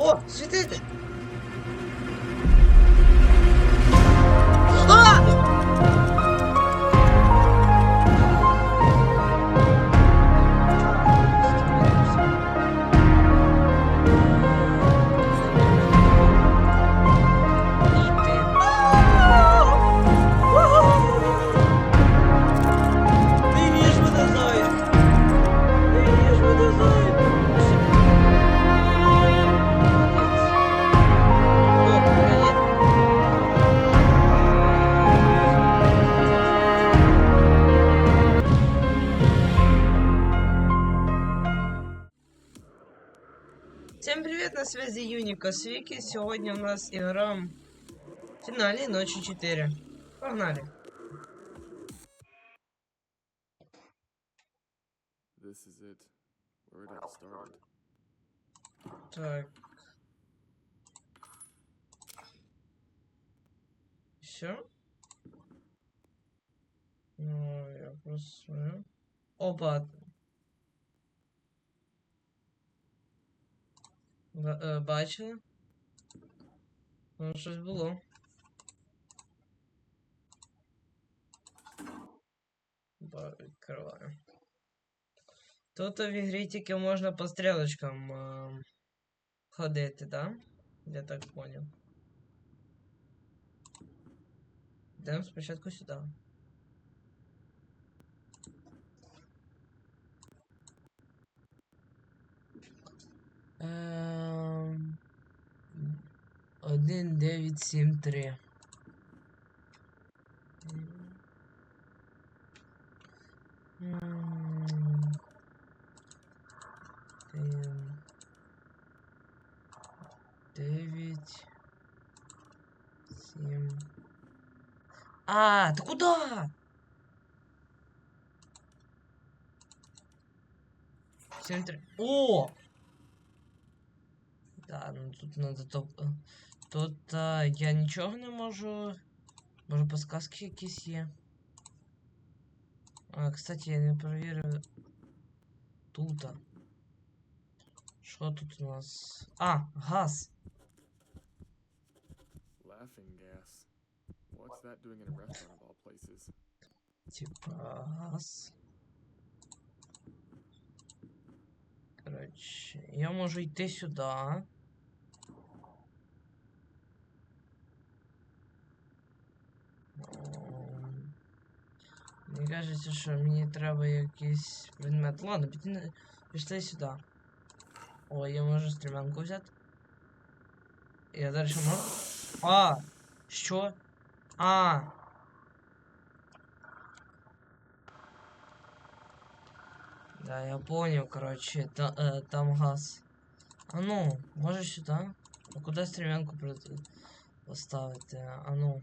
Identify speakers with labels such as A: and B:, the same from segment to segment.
A: おっついてて。Косвики. Сегодня у нас игра в финале ночи 4. Погнали. Так. Все. Ну, я просто... Опа, Бачили? Ну, щось було. Ба- Відкриваю. Тут в ігрі тільки можна по стрілочкам е, ходити, да? Я так понял. Йдемо спочатку сюди. Семь три. О! Да, ну тут надо топ. е, Тут а, я нічого не можу. Може подсказки якісь є. А, кстати, я не перевірив. Тут. Що тут у нас? А, газ.
B: Laughing gas. What's that doing in a restaurant of all places?
A: Типа газ. Коротше, я можу йти сюди. Ем, Мені кажеться, що мені треба якийсь предмет. Ладно, піти, на- пішли сюди. О, я можу стрімянку взяти. Я далі можу. А! Що? А! Да, я понял, короче, та, э, там газ. А ну, можешь сюда? А куда стремянку при- поставити? А ну.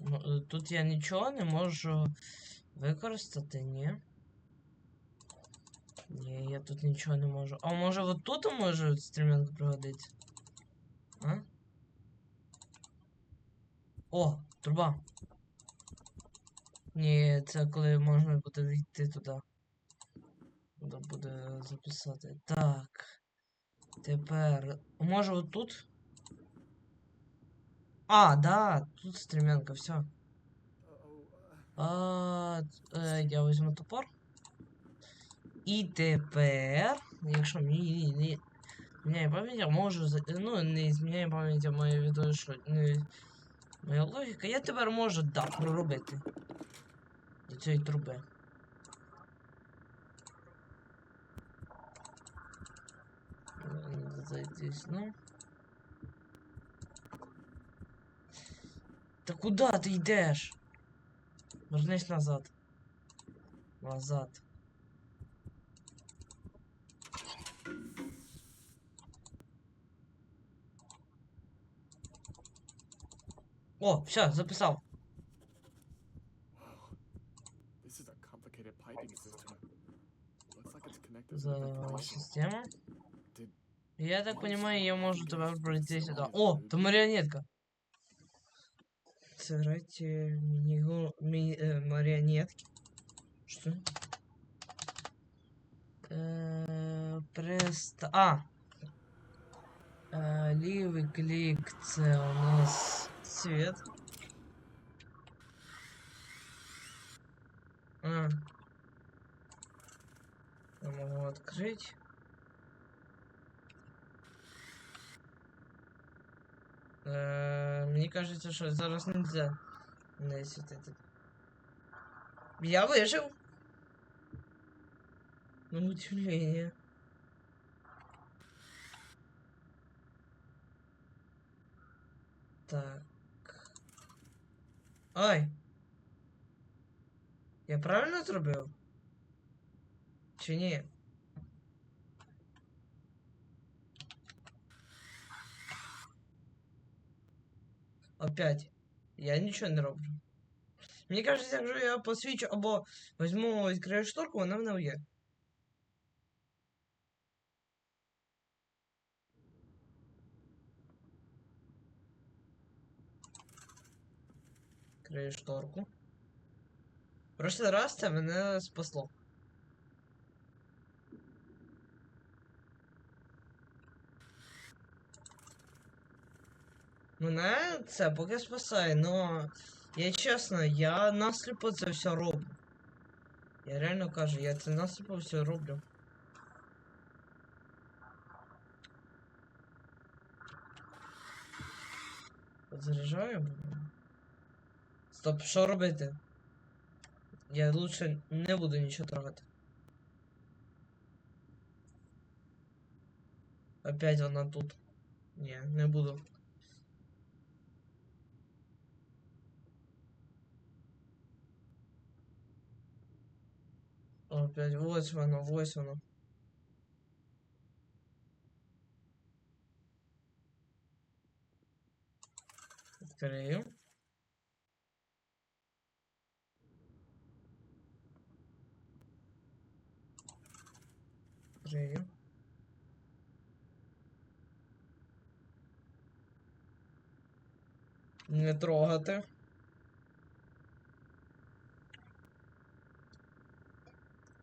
A: Ну, е, Тут я нічого не можу використати, ні? Ні, я тут нічого не можу. А може от тут може стремянку пригодиться? А? О, труба. Ні, це коли можна буде йти туди. Треба буде записати. Так. Тепер. Може отут? А, да, тут стремянка, все. А, е, я візьму топор. І тепер, якщо мені не зміняє пам'ять, я можу. Ну, не зміняє пам'ять, а моє відео, що не. Моя логіка, я тепер можу, да, проробити. До цієї труби. Е, Зайдись, ну. Та куди ти йдеш? Вернись назад. Назад. О, все, записав. За система.
B: Did-
A: Я так понимаю, я могу тепер пройти сюда. О, там марионетка. Сыграйте мини, ми, э, марионетки. Что? Е, Преста. А! Е, лівий клік це у нас цвет. А. Я могу открыть. Э, Мне кажется, что зараз нельзя. Не світити. Я выжил. На удивление. Так. Ай. Я правильно зробив? Чи ні? Опять. Я нічого не роблю. Мені кажеться, якщо я посвічу або візьму відкрию шторку, вона в мене є. Відкрию шторку. Прошлий раз це мене спасло. Мене це поки спасає, но я чесно, я насліпо це все роблю. Я реально кажу, я це насліпо все роблю. Заряджаю? Стоп, що робити? Я лучше не буду нічого трогати. Опять вона тут. Ні, не буду. Опять ось воно, ось воно. Відкрию. Не трогати.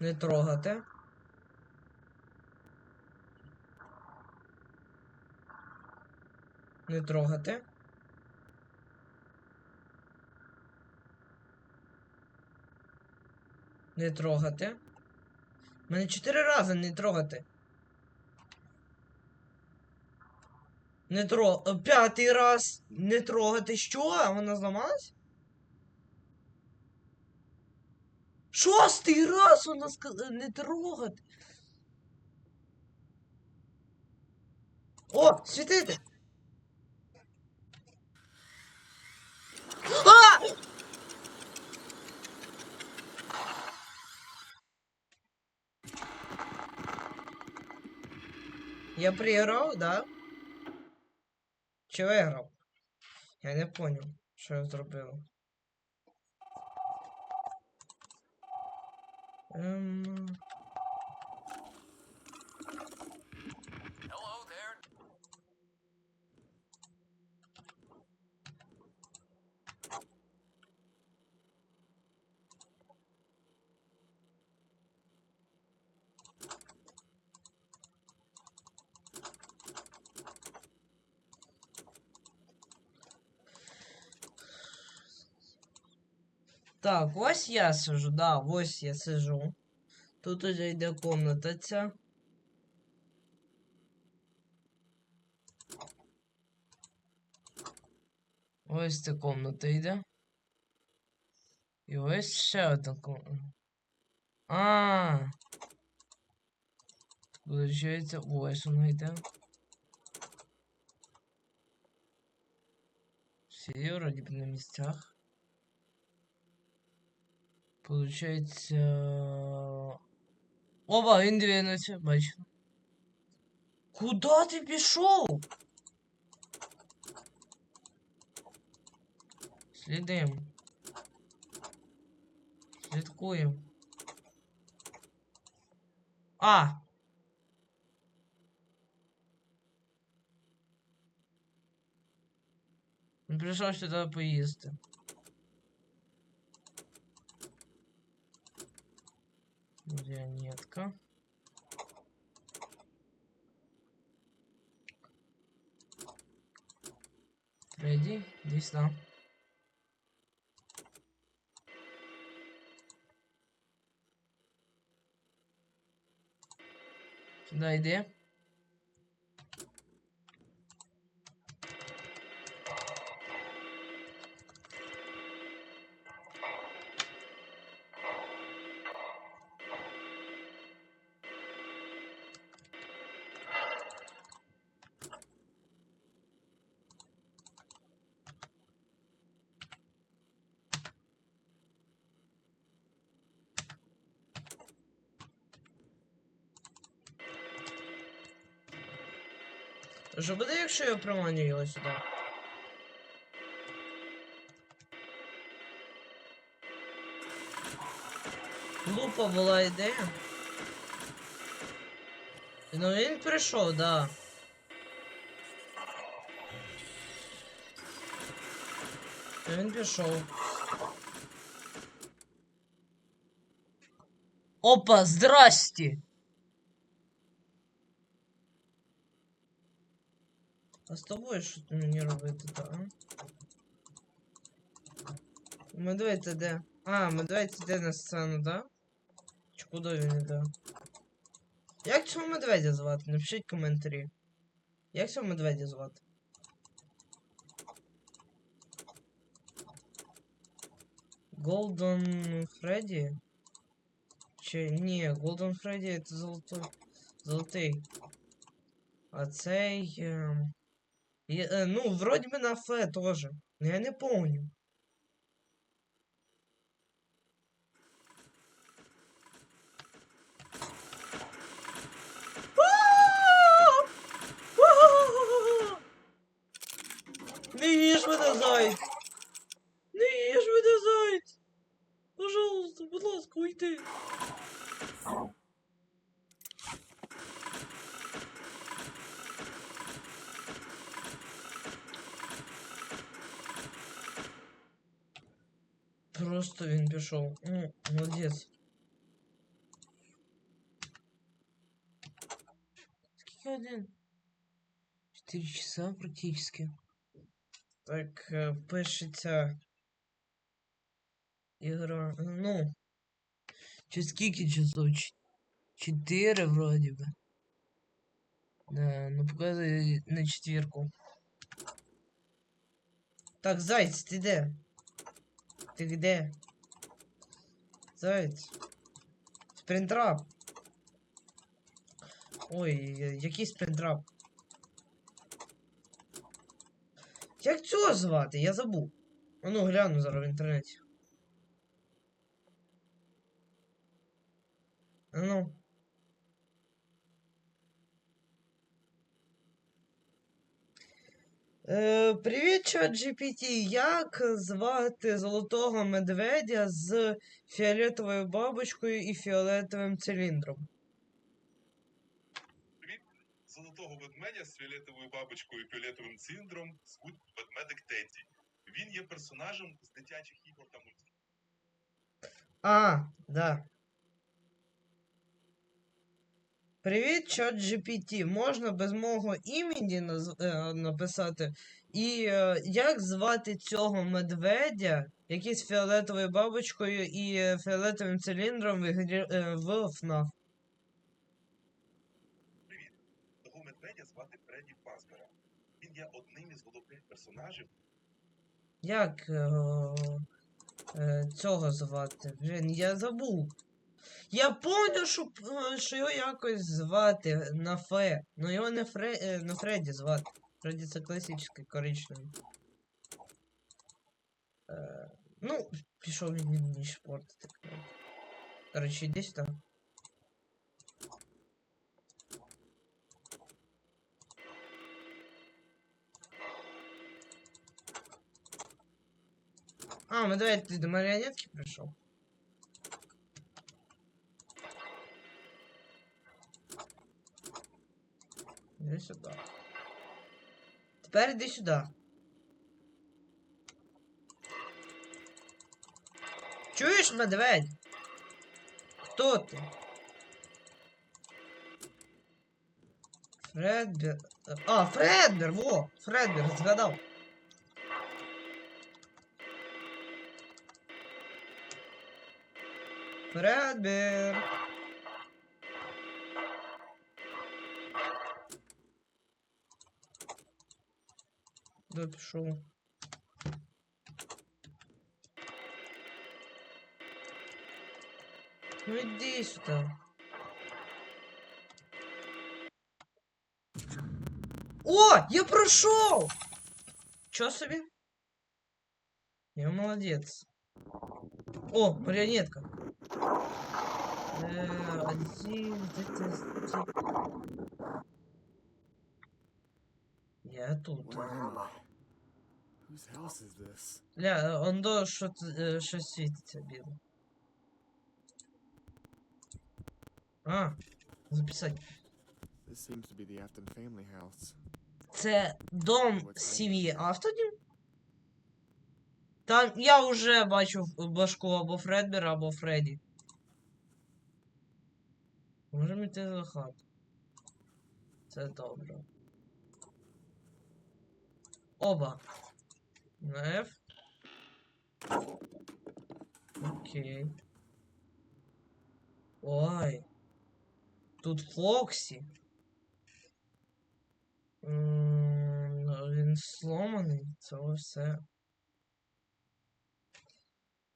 A: Не трогати. Не трогати. Не трогати. Мене чотири рази не трогати. Не тро... е, П'ятий раз не трогати. Що? Вона зламалась? Шостий раз вона сказала не трогати. О, світити! А! Я проиграл, да? Чи виграв? Я не понял, що я зробив.
C: Um,
A: Так, ось я сижу, да, ось я сижу. Тут уже йде комната ця. Ось ця комната йде. І ось ще одна комната. А. Получається, ось вона йде. Всі вроді б на місцях. Получається. Оба, він двинувся, бачу. Куда ти пішов? Слідим. Слідкуємо. А! Він прийшов сюди поїсти. марионетка. Фредди, иди сюда. Сюда иди. Що буде, якщо я приманю його сюди? Глупа була ідея. Ну він прийшов, да. Він пішов. Опа, здрасте! А з тобою що ти мені робити, та, а? Медведь де? А, медведь іде на сцену, да? Чи куди він іде? Як цього медведя звати? Напишіть коментарі. Як цього медведя звати? Голден Фредді? Чи ні, Голден Фредді це золотой. Золотий. А цей. ем, є- е, ну, вроді би на фе тоже. Но я не помню. Не їж мене, зайць! Не їж мене, зайць! Пожалуйста, будь ласка, уйди. Просто він пішов. Ну, молодець. Скільки один? 4 часа практически. Так, е, пишеться. Ігра. Ну. Чи скільки часов? Ч- Чотири вроді би. Да, ну показує на четвірку. Так, зайць, ти де? Ти де? Зайць. Спринтрап. Ой, який спринтрап? Як цього звати? Я забув. А ну гляну зараз в інтернеті. А ну. Е, привіт, чат GPT. Як звати золотого медведя з фіолетовою бабочкою і фіолетовим циліндром?
C: Золотого ведмедя з фіолетовою бабочкою і фіолетовим циліндром звуть ведмедик Теді. Він є персонажем з дитячих ігор та мультфільмів.
A: А, да. Привіт, чат GPT. Можна без мого імені е, написати. І е, як звати цього медведя, який з фіолетовою бабочкою і е, фіолетовим циліндром в, в FNAF?
C: Привіт! Того медведя звати Фредді Фазбера. Він є одним із головних персонажів
A: Як е, цього звати? Блін, я забув. Я поняв, що, е, що його якось звати на Фе. Ну його не, Фре, е, не Фредді звати. Фредді це класичний коричневий. Е, ну, пішов він мені шпортити. Коротше, іди сюди. А, медведь, ти до маріонетки прийшов? Іди сюди. Тепер іди сюди. Чуєш, медведь? Хто ти? Фредбер. А, Фредбер! Во! Фредбер, згадав. Фредбер. туди пришел? Ну иди сюда. О, я прошел. Чо себе? Я молодец. О, марионетка. Эээ, один, Я тут.
B: Whose house is this?
A: Ля, он до що э, що світиться біло. А, записати.
B: This seems to be the Afton family house.
A: Це дом сім'ї Автодім? Там я вже бачу башку або Фредбера, або Фредді. Можемо йти за хату. Це добре. Оба. На F. Окей. Ой. Тут Фоксі. М, Він сломаний, це все.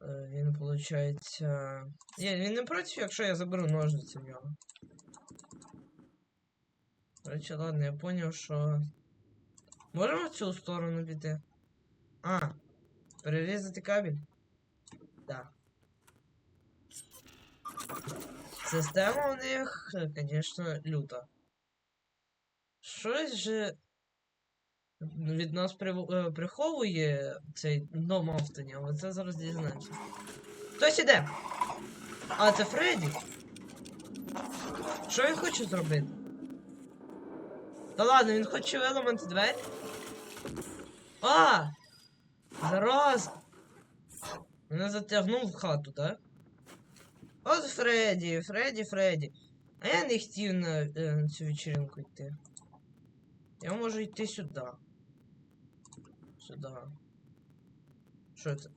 A: Він, виходить. Ні, він не проти, якщо я заберу ножниці в нього. Короче, ладно, я поняв, що. Можемо в цю сторону піти? А, перерізати кабель? Да. Система у них, звісно, люта. Щось же від нас прив- е, приховує цей дом Автоні, але це зараз дізнаємося. Хтось іде! А, це Фредді? Що він хоче зробити? Та ладно, він хоче виламати двері. А! Зараз! Мене затягнув в хату, так? От Фредді, Фредді, Фредді. А я не хотів на, е, на цю вечеринку йти. Я можу йти сюди. Сюди. Що це?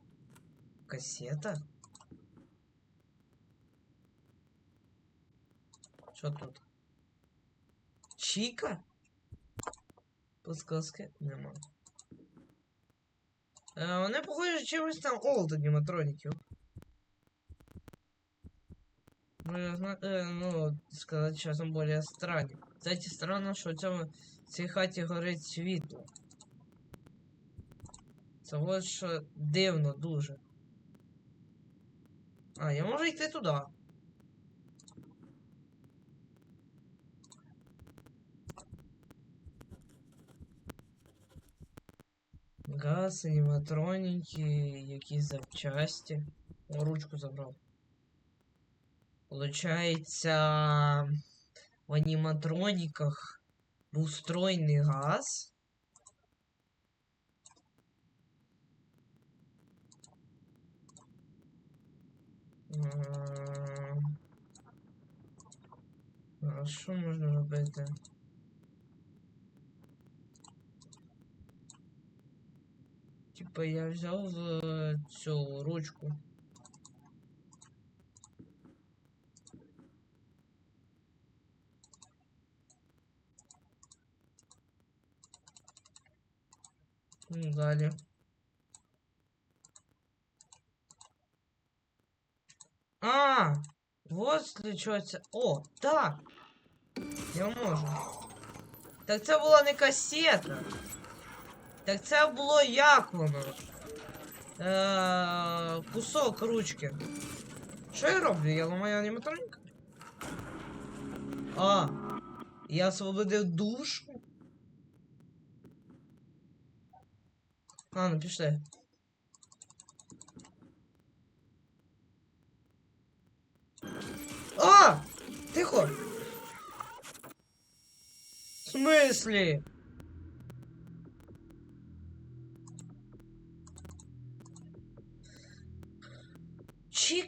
A: Касета? Що тут? Чіка? Подсказки нема. Е, вони похожі чимось там олд аніматроніків. Ну, е, ну, сказати часом более странні. Кстати, странно, що в цьому в цій хаті горить світло. Це ось що дивно дуже. А, я можу йти туди. Газ, аніматроніки, якісь запчасті. О, ручку забрав. Получається, в аніматроніках був встроєний газ. А що можна робити? Типа я взяв е, цю ручку. Далі. А, вот це. О, так. Я можу. Так це була не касета. Так це було як воно? Е, кусок ручки. Що я роблю? Я ламаю аніматроніка? А, я освободив душу? А, ну пішли. А! Тихо! В смысле?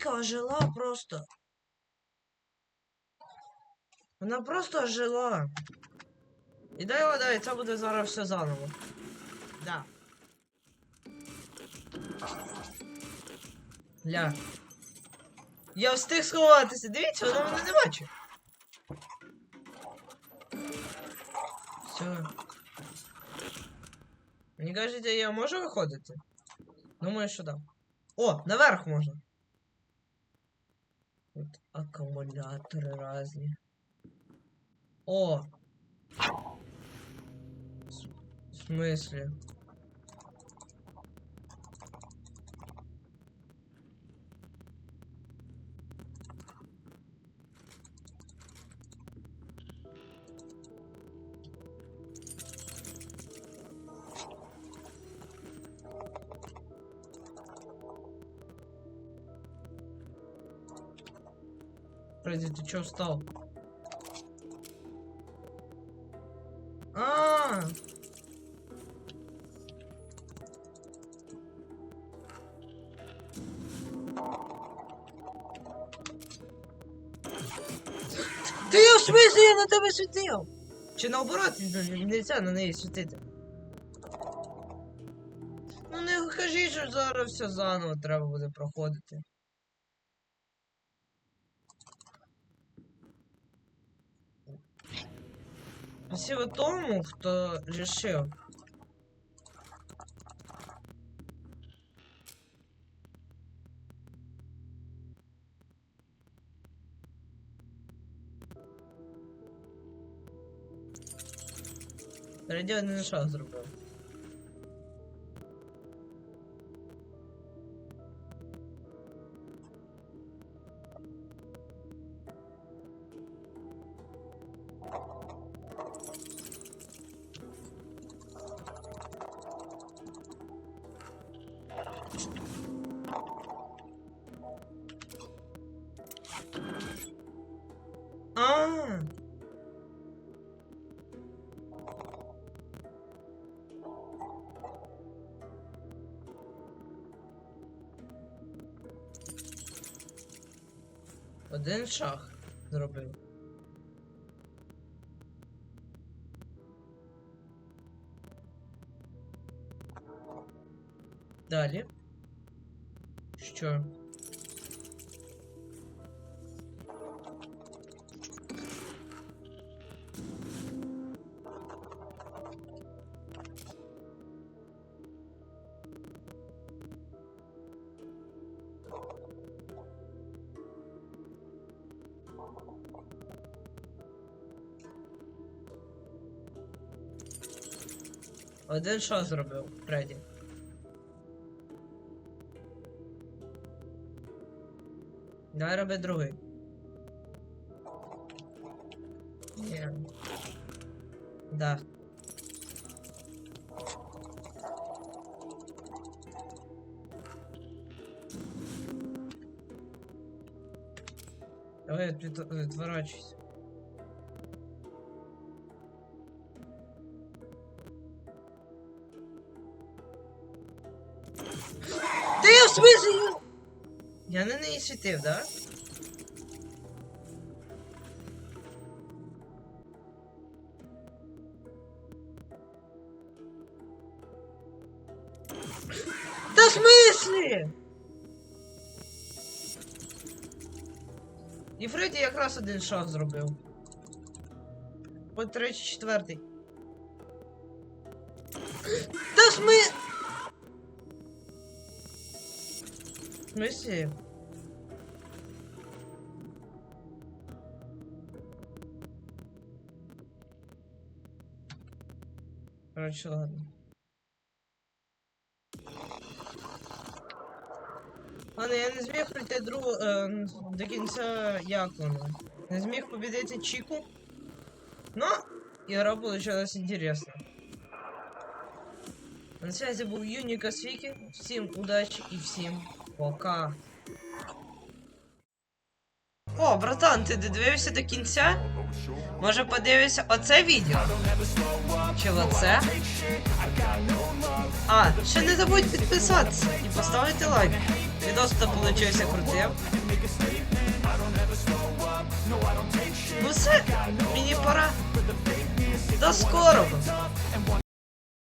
A: ожила просто. Вона просто ожила. І дай вода, і це буде зараз все заново. Да. Ля. Я встиг сховатися. Дивіться, вона мене не бачить. Все. Мені кажете, я можу виходити? Думаю, що да. О, наверх можна. Тут аккумуляторы разные. О! В смысле? Фредди, ты чё встал? А, Ти в смысле я на тебе світив? Чи наоборот, ну, нельзя на неї світити? Ну не кажіть, що зараз все заново треба буде проходити. Спасибо тому, кто решил. Радіо не на що зробив. Один шаг зробив. Далі. Що? Один шаг зробив, Фредді. Давай роби другий. Ні. Да. Давай відвід- Відворачуйся. Ти в смысле? Я на неї світив, да? Та в смислі? І Фредді якраз один шаг зробив. По третій, четвертий. смысле? Короче, ладно. Ладно, я не зміг пройти другу е, до кінця як воно. Не зміг победити Чіку. Но игра получилась интересно. На связи был Юника Свики. Всем удачи и всем пока. О, братан, ти додивився до кінця? Може подивишся оце відео? Чи оце? А, ще не забудь підписатися і поставити лайк. Відос то получився крутим. Ну все, мені пора. До скорого!